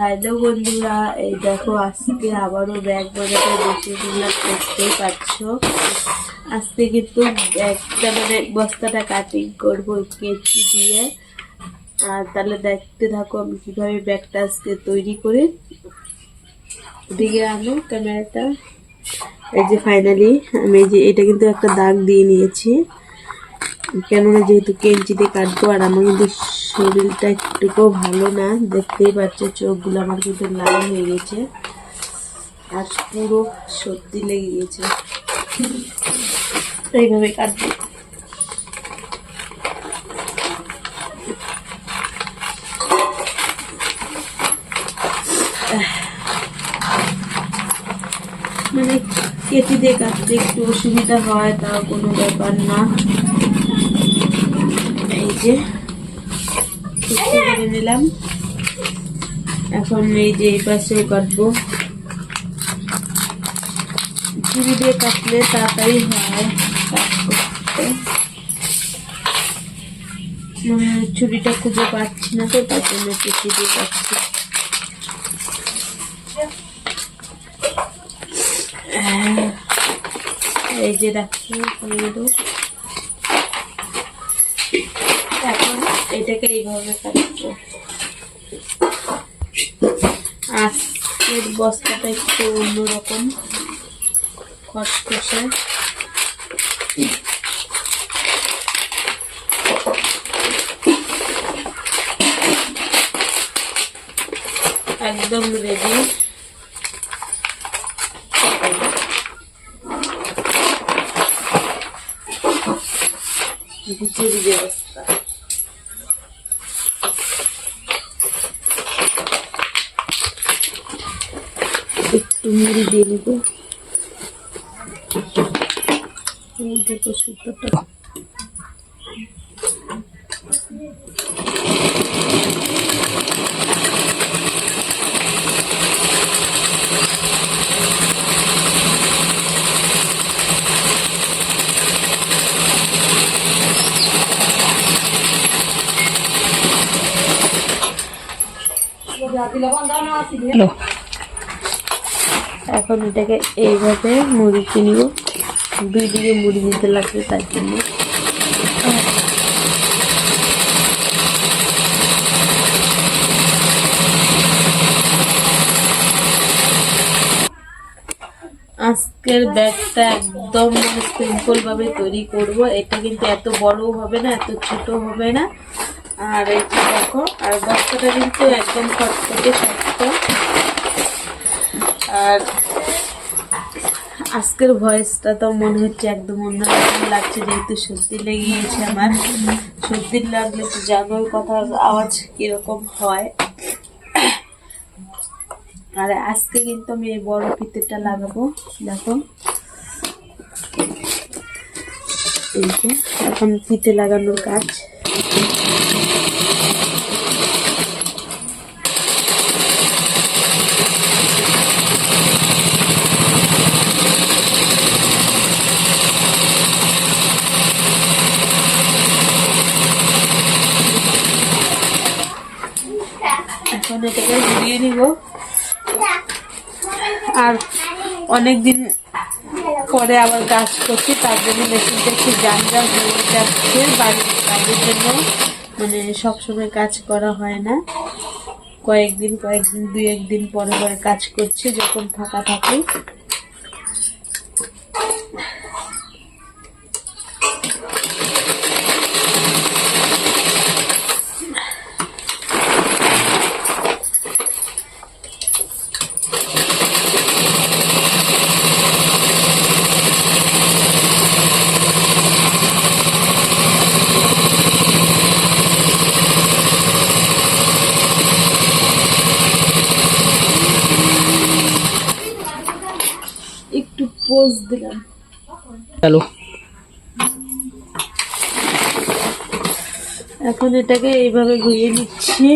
Hello বন্ধুরা, এই দেখো আজকে আবারও ব্যাগ বানাতে বসে তোমরা দেখতেই পাচ্ছ। আজকে কিন্তু ব্যাগটা মানে বস্তাটা কাটিং করব কেচি দিয়ে। আর তাহলে দেখতে থাকো আমি কীভাবে ব্যাগটা আজকে তৈরি করি। দিকে আনো ক্যামেরাটা। এই যে ফাইনালি আমি যে এটা কিন্তু একটা দাগ দিয়ে নিয়েছি। কেননা যেহেতু কেঞ্চিতে কাটবো আর আমার কিন্তু শরীরটা একটুকুও ভালো না, দেখতেই পাচ্ছ চোখগুলো আমার কিন্তু লাল হয়ে গেছে। আর পুরো সর্দি লেগে গেছে। এইভাবে কাটবো। মানে কেটে দিয়ে কাটতে একটু অসুবিধা হয়, তাও কোনো ব্যাপার না। যে করে নিলাম। এখন এই যে এই পাশেও কাটবো। ছুরি দিয়ে কাটলে তাড়াতাড়ি হয় মানে ছুরিটা খুঁজে পাচ্ছি না তো তার জন্য কেটে দিয়ে আহ, এই যে দেখো এটাকে এইভাবে কাটবো। আজকের বস্তাটা একটু অন্যরকম খসখসে। একদম রেডি ভিজে ভিজে একটু মুড়ি দিয়ে নিব এই দেখো সুতোটা হ্যালো এখন এটাকে এইভাবে মুড়িতে নিব দুই দিকে মুড়ি দিতে লাগবে তার জন্য। আজকের ব্যাগটা একদম মানে সিম্পল ভাবে তৈরি করব। এটা কিন্তু এত বড় হবে না, এত ছোট হবে না। আর এই যে দেখো, আর বস্তাটা কিন্তু একদম খটখটে শক্ত আর আজকের ভয়েসটা তো মনে হচ্ছে একদম অন্যরকম লাগছে, যেহেতু সর্দি লেগে আমার। সর্দি লাগলে তো জানোই কথার আওয়াজ কীরকম হয়। আর আজকে কিন্তু আমি এই বড় ফিতেটা লাগাবো, দেখো। এখন ফিতে লাগানোর কাজ। এখন এটাকে ঘুরিয়ে নিব আর অনেক দিন পরে আবার কাজ করছি, তার জন্য মেশিনটা একটু জানজাম হয়ে যাচ্ছে বাড়ির কাজের জন্য। মানে সবসময় কাজ করা হয় না। কয়েকদিন কয়েকদিন দু একদিন পরে পরে কাজ করছি, যখন ফাঁকা থাকে একটু পোজ হ্যালো। এখন এটাকে এইভাবে ঘুরিয়ে নিচ্ছি।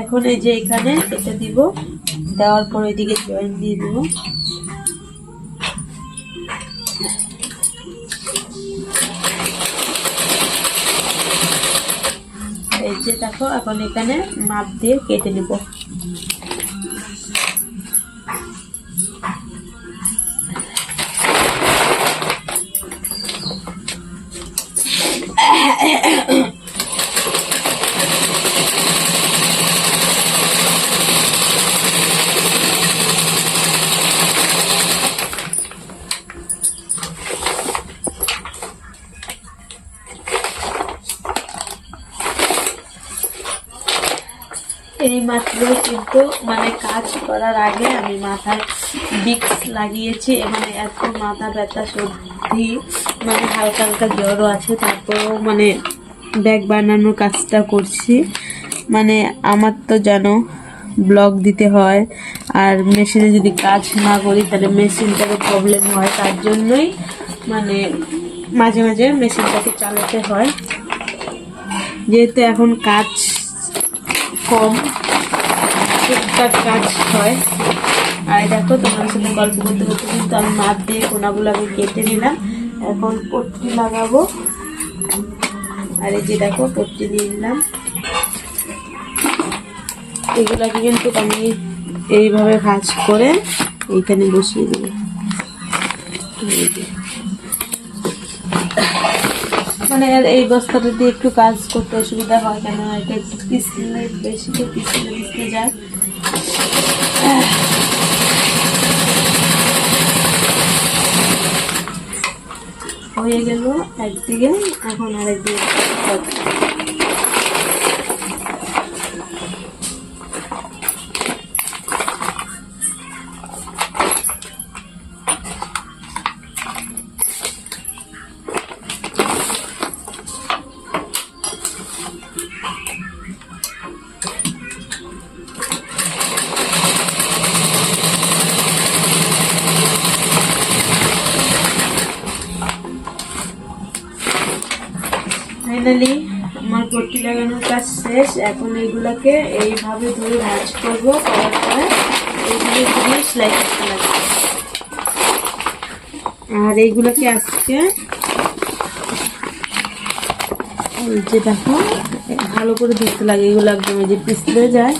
এখন এই যে এখানে এটা দিব। দেওয়ার পর এদিকে জয়েন দিয়ে দিব। যে দেখো এখন এখানে মাপ দিয়ে কেটে নিব। এই মাত্র কিন্তু মানে কাজ করার আগে আমি মাথায় বিক্স লাগিয়েছি মানে এত মাথা ব্যথা সর্দি মানে হালকা হালকা জ্বরও আছে, তারপরেও মানে ব্যাগ বানানোর কাজটা করছি। মানে আমার তো জানো ব্লগ দিতে হয়, আর মেশিনে যদি কাজ না করি তাহলে মেশিনটারও প্রবলেম হয়, তার জন্যই মানে মাঝে মাঝে মেশিনটাকে চালাতে হয়। যেহেতু এখন কাজ কম টুকটাক কাজ হয়। আর দেখো তোমার সাথে গল্প করতে করতে কিন্তু আমি মাপ দিয়ে কোনাগুলো আমি কেটে নিলাম। এখন পট্টি লাগাবো। আর এই যে দেখো, পট্টি দিয়ে নিলাম। এগুলাকে কিন্তু আমি এইভাবে ভাজ করে এইখানে বসিয়ে মানে এই বস্তাটা দিয়ে একটু কাজ করতে অসুবিধা হয় কেন? এটা পিছলে, বেশি তো পিছলে পিছলে যায়। হয়ে গেল একদিকে, এখন আরেকদিকে ফাইনালি আমার পট্টি লাগানোর কাজ শেষ। এখন এইগুলাকে এইভাবে ধরে ভাজ করব এইগুলো ধরে সেলাই করতে লাগবে। আর এইগুলোকে আজকে যে দেখো, ভালো করে দেখতে লাগে, এগুলো একদম যে পিছলে যায়।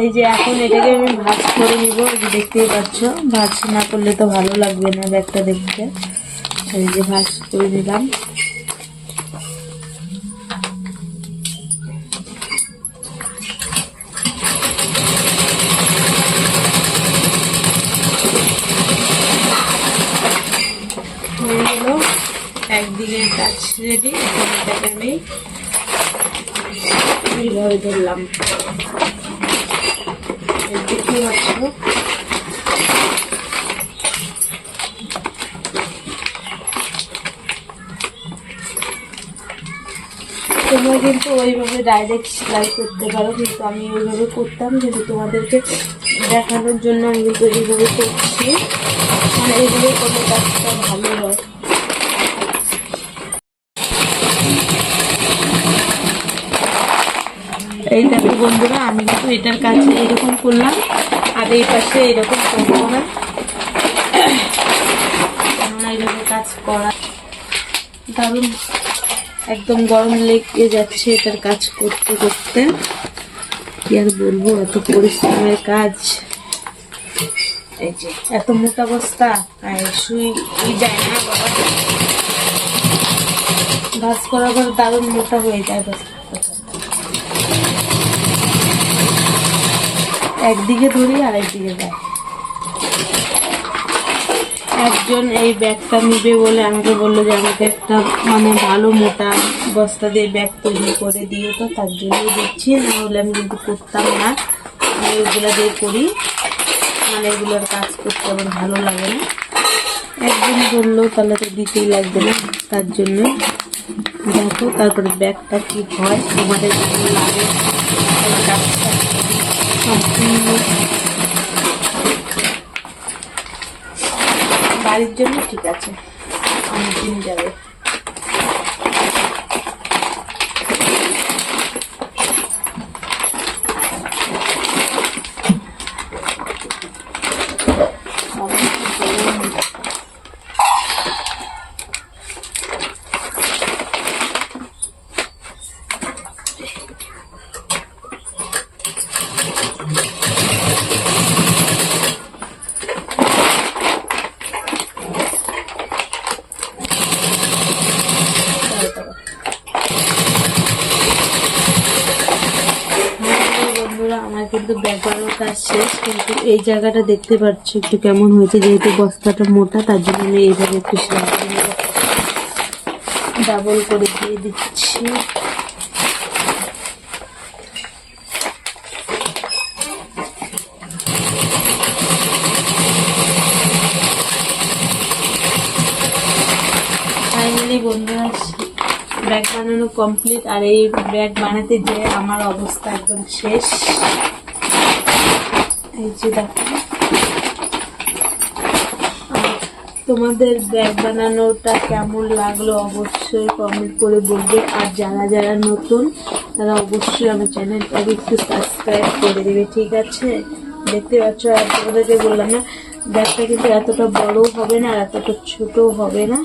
এই যে এখন এটাকে আমি ভাজ করে নিব দেখতেই পাচ্ছ। ভাজ না করলে তো ভালো লাগবে না ব্যাগটা দেখতে। এই যে ভাজ করে গেল। একদিকে আমি এইভাবে ধরলাম। তোমরা কিন্তু ওইভাবে ডাইরেক্ট সেলাই করতে পারো, কিন্তু আমি ওইভাবে করতাম, কিন্তু তোমাদেরকে দেখানোর জন্য আমি কিন্তু এইভাবে করছি। মানে এইভাবে করলে কাজটা ভালো হয় এই দেখো বন্ধুরা, আমি কিন্তু এটার কাছে এরকম করলাম, আর এই পাশে এরকম করব না করা দারুণ, একদম গরম লেগে যাচ্ছে এটার কাজ করতে করতে। কি আর বলব, এত পরিশ্রমের কাজ। এই যে, এত মোটা বস্তা শুই যায় না বাবা। করার পর দারুণ মোটা হয়ে যায় বস্তা একদিকে ধরি আর একদিকে যায় একজন এই ব্যাগটা নিবে বলে আমাকে বলল যে, আমাকে একটা মানে ভালো মোটা বস্তা দিয়ে ব্যাগ তৈরি করে দিও তো, তার জন্যই দিচ্ছি, নাহলে আমি কিন্তু করতাম না। আমি ওইগুলো দিয়ে করি মানে এগুলোর কাজ করতে আমার ভালো লাগে না। একজন বলল, তাহলে তো দিতেই লাগবে না, তার জন্য দেখো, তারপরে ব্যাগটা কি হয় আমাদের লাগে? বাড়ির জন্য ঠিক আছে। অনেকদিন যাবে বাবা, কি গরম। হ্যাঁ, বন্ধুরা আমার কিন্তু বানানোর কাজ শেষ, কিন্তু এই জায়গাটা দেখতে পাচ্ছ একটু কেমন হয়েছে, যেহেতু বস্তাটা মোটা, তার জন্য আমি এইভাবে একটু ডাবল করে দিয়ে দিচ্ছি। ব্যাগ বানানো কমপ্লিট আর এই ব্যাগ বানাতে যে আমার অবস্থা একদম শেষ। তোমাদের ব্যাগ বানানোটা কেমন লাগল অবশ্যই কমেন্ট করে বলবে। আর যারা যারা নতুন, তারা অবশ্যই আমার চ্যানেলটাকে একটু সাবস্ক্রাইব করে দেবে, ঠিক আছে? দেখতে পাচ্ছ, আর তোমাদেরকে বললাম না, ব্যাগটা কিন্তু এতটা বড়ও হবে না আর এতটা ছোটও হবে না।